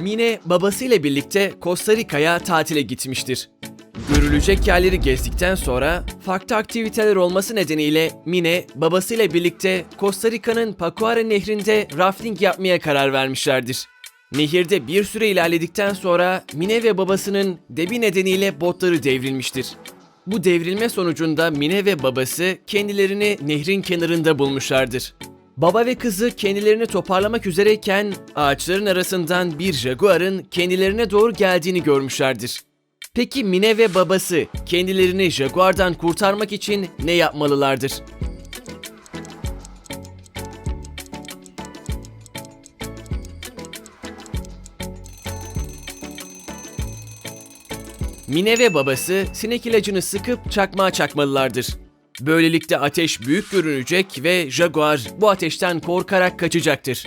Mine babasıyla birlikte Costa Rica'ya tatile gitmiştir. Görülecek yerleri gezdikten sonra farklı aktiviteler olması nedeniyle Mine babasıyla birlikte Costa Rica'nın Pacuare nehrinde rafting yapmaya karar vermişlerdir. Nehirde bir süre ilerledikten sonra Mine ve babasının debi nedeniyle botları devrilmiştir. Bu devrilme sonucunda Mine ve babası kendilerini nehrin kenarında bulmuşlardır. Baba ve kızı kendilerini toparlamak üzereyken ağaçların arasından bir jaguarın kendilerine doğru geldiğini görmüşlerdir. Peki Mine ve babası kendilerini jaguardan kurtarmak için ne yapmalılardır? Mine ve babası sinek ilacını sıkıp çakmağa çakmalılardır. Böylelikle ateş büyük görünecek ve Jaguar bu ateşten korkarak kaçacaktır.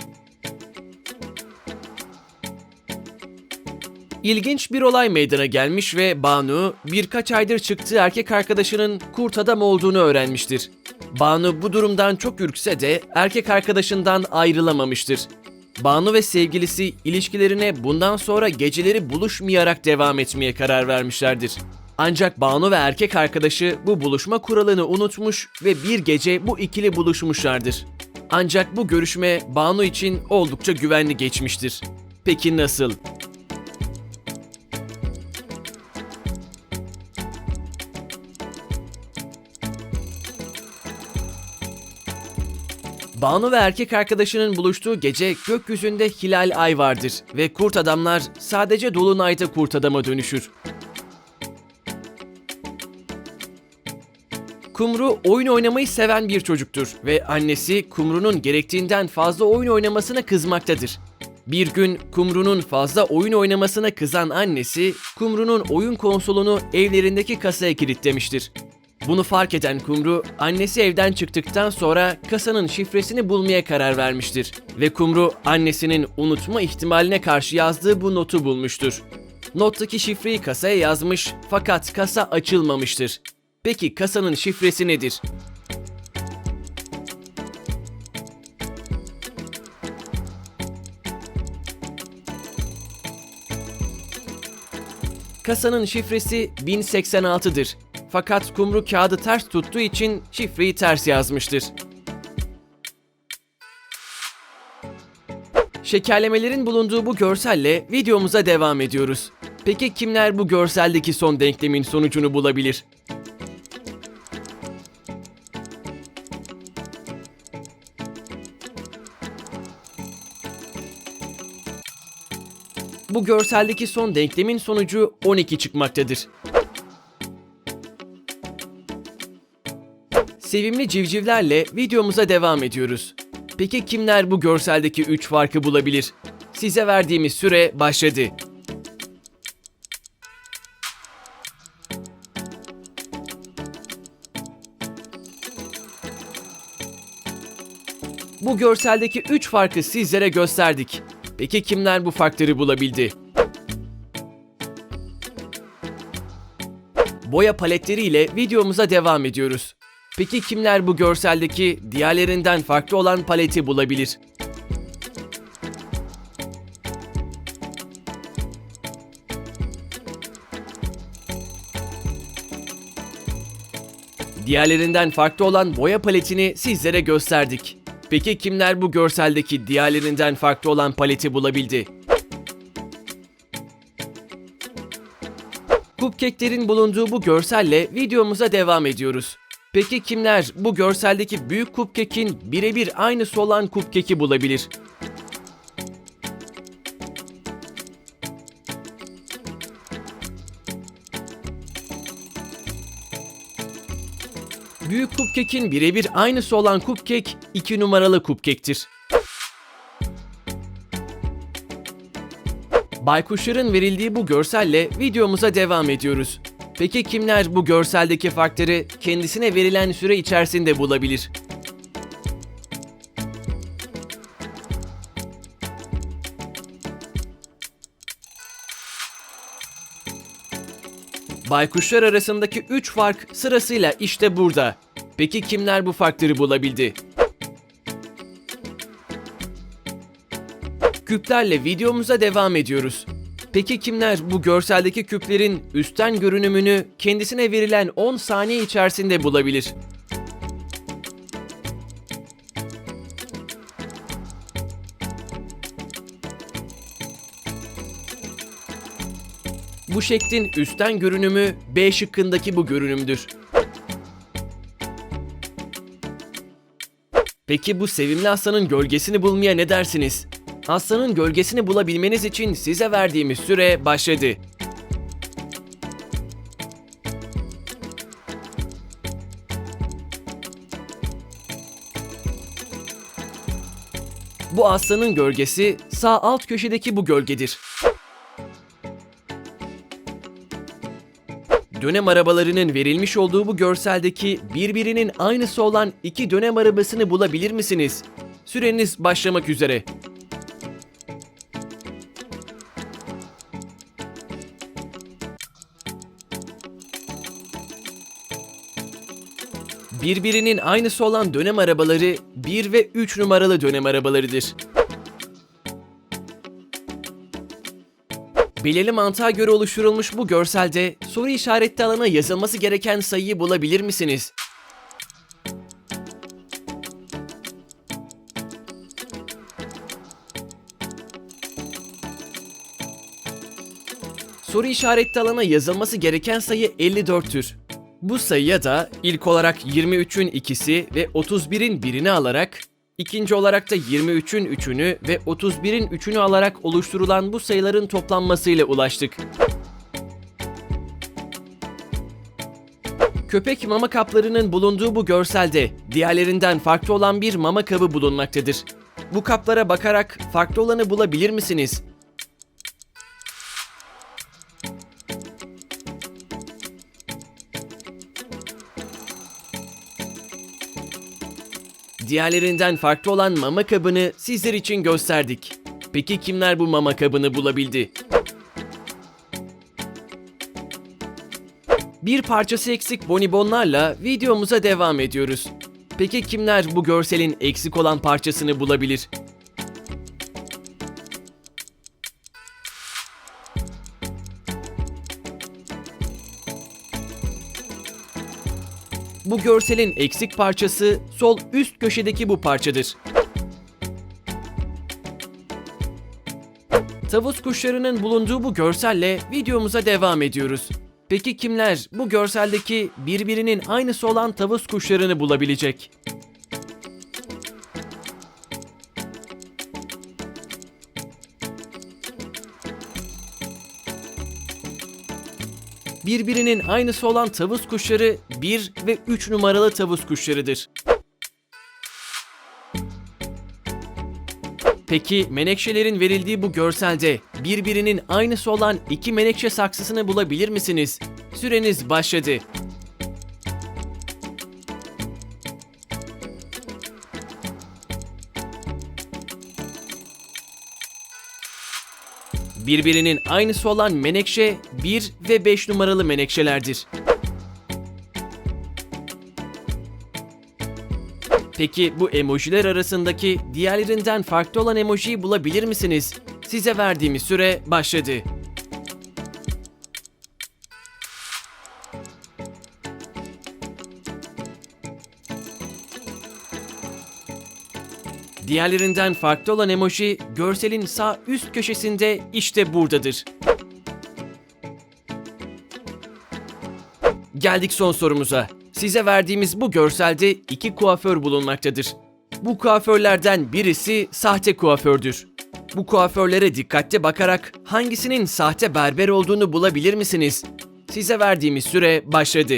İlginç bir olay meydana gelmiş ve Banu birkaç aydır çıktığı erkek arkadaşının kurt adam olduğunu öğrenmiştir. Banu bu durumdan çok ürkse de erkek arkadaşından ayrılamamıştır. Banu ve sevgilisi ilişkilerine bundan sonra geceleri buluşmayarak devam etmeye karar vermişlerdir. Ancak Banu ve erkek arkadaşı bu buluşma kuralını unutmuş ve bir gece bu ikili buluşmuşlardır. Ancak bu görüşme Banu için oldukça güvenli geçmiştir. Peki nasıl? Banu ve erkek arkadaşının buluştuğu gece gökyüzünde hilal ay vardır ve kurt adamlar sadece dolunayda kurt adama dönüşür. Kumru oyun oynamayı seven bir çocuktur ve annesi Kumru'nun gerektiğinden fazla oyun oynamasına kızmaktadır. Bir gün Kumru'nun fazla oyun oynamasına kızan annesi, Kumru'nun oyun konsolunu evlerindeki kasaya kilitlemiştir. Bunu fark eden Kumru, annesi evden çıktıktan sonra kasanın şifresini bulmaya karar vermiştir. Ve Kumru, annesinin unutma ihtimaline karşı yazdığı bu notu bulmuştur. Nottaki şifreyi kasaya yazmış fakat kasa açılmamıştır. Peki kasanın şifresi nedir? Kasanın şifresi 1086'dır. Fakat kumru kağıdı ters tuttuğu için şifreyi ters yazmıştır. Şekerlemelerin bulunduğu bu görselle videomuza devam ediyoruz. Peki kimler bu görseldeki son denklemin sonucunu bulabilir? Bu görseldeki son denklemin sonucu 12 çıkmaktadır. Sevimli civcivlerle videomuza devam ediyoruz. Peki kimler bu görseldeki 3 farkı bulabilir? Size verdiğimiz süre başladı. Bu görseldeki 3 farkı sizlere gösterdik. Peki kimler bu farkları bulabildi? Boya paletleriyle videomuza devam ediyoruz. Peki kimler bu görseldeki diğerlerinden farklı olan paleti bulabilir? Diğerlerinden farklı olan boya paletini sizlere gösterdik. Peki kimler bu görseldeki diğerlerinden farklı olan paleti bulabildi? Cupcake'lerin bulunduğu bu görselle videomuza devam ediyoruz. Peki kimler bu görseldeki büyük cupcake'in birebir aynısı olan cupcake'i bulabilir? Büyük cupcake'in birebir aynısı olan cupcake 2 numaralı cupcake'tir. Baykuşların verildiği bu görselle videomuza devam ediyoruz. Peki kimler bu görseldeki farkları kendisine verilen süre içerisinde bulabilir? Baykuşlar arasındaki 3 fark sırasıyla işte burada. Peki kimler bu farkları bulabildi? Küplerle videomuza devam ediyoruz. Peki kimler bu görseldeki küplerin üstten görünümünü kendisine verilen 10 saniye içerisinde bulabilir? Bu şeklin üstten görünümü B şıkkındaki bu görünümdür. Peki bu sevimli aslanın gölgesini bulmaya ne dersiniz? Aslanın gölgesini bulabilmeniz için size verdiğimiz süre başladı. Bu aslanın gölgesi sağ alt köşedeki bu gölgedir. Dönem arabalarının verilmiş olduğu bu görseldeki birbirinin aynısı olan iki dönem arabasını bulabilir misiniz? Süreniz başlamak üzere. Birbirinin aynısı olan dönem arabaları 1 ve 3 numaralı dönem arabalarıdır. Belirli mantığa göre oluşturulmuş bu görselde soru işaretli alana yazılması gereken sayıyı bulabilir misiniz? Soru işaretli alana yazılması gereken sayı 54'tür. Bu sayıya da ilk olarak 23'ün ikisi ve 31'in birini alarak, ikinci olarak da 23'ün üçünü ve 31'in üçünü alarak oluşturulan bu sayıların toplanmasıyla ulaştık. Köpek mama kaplarının bulunduğu bu görselde diğerlerinden farklı olan bir mama kabı bulunmaktadır. Bu kaplara bakarak farklı olanı bulabilir misiniz? Diğerlerinden farklı olan mama kabını sizler için gösterdik. Peki kimler bu mama kabını bulabildi? Bir parçası eksik bonibonlarla videomuza devam ediyoruz. Peki kimler bu görselin eksik olan parçasını bulabilir? Bu görselin eksik parçası sol üst köşedeki bu parçadır. Tavus kuşlarının bulunduğu bu görselle videomuza devam ediyoruz. Peki kimler bu görseldeki birbirinin aynısı olan tavus kuşlarını bulabilecek? Birbirinin aynısı olan tavus kuşları 1 ve 3 numaralı tavus kuşlarıdır. Peki menekşelerin verildiği bu görselde birbirinin aynısı olan iki menekşe saksısını bulabilir misiniz? Süreniz başladı. Birbirinin aynısı olan menekşe 1 ve 5 numaralı menekşelerdir. Peki bu emojiler arasındaki diğerlerinden farklı olan emojiyi bulabilir misiniz? Size verdiğimiz süre başladı. Diğerlerinden farklı olan emoji görselin sağ üst köşesinde işte buradadır. Geldik son sorumuza. Size verdiğimiz bu görselde iki kuaför bulunmaktadır. Bu kuaförlerden birisi sahte kuafördür. Bu kuaförlere dikkatli bakarak hangisinin sahte berber olduğunu bulabilir misiniz? Size verdiğimiz süre başladı.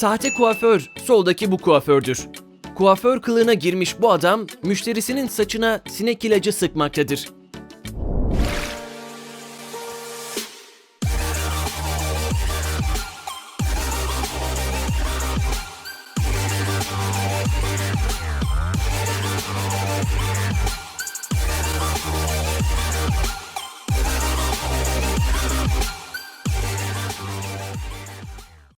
Sahte kuaför soldaki bu kuafördür. Kuaför kılığına girmiş bu adam müşterisinin saçına sinek ilacı sıkmaktadır.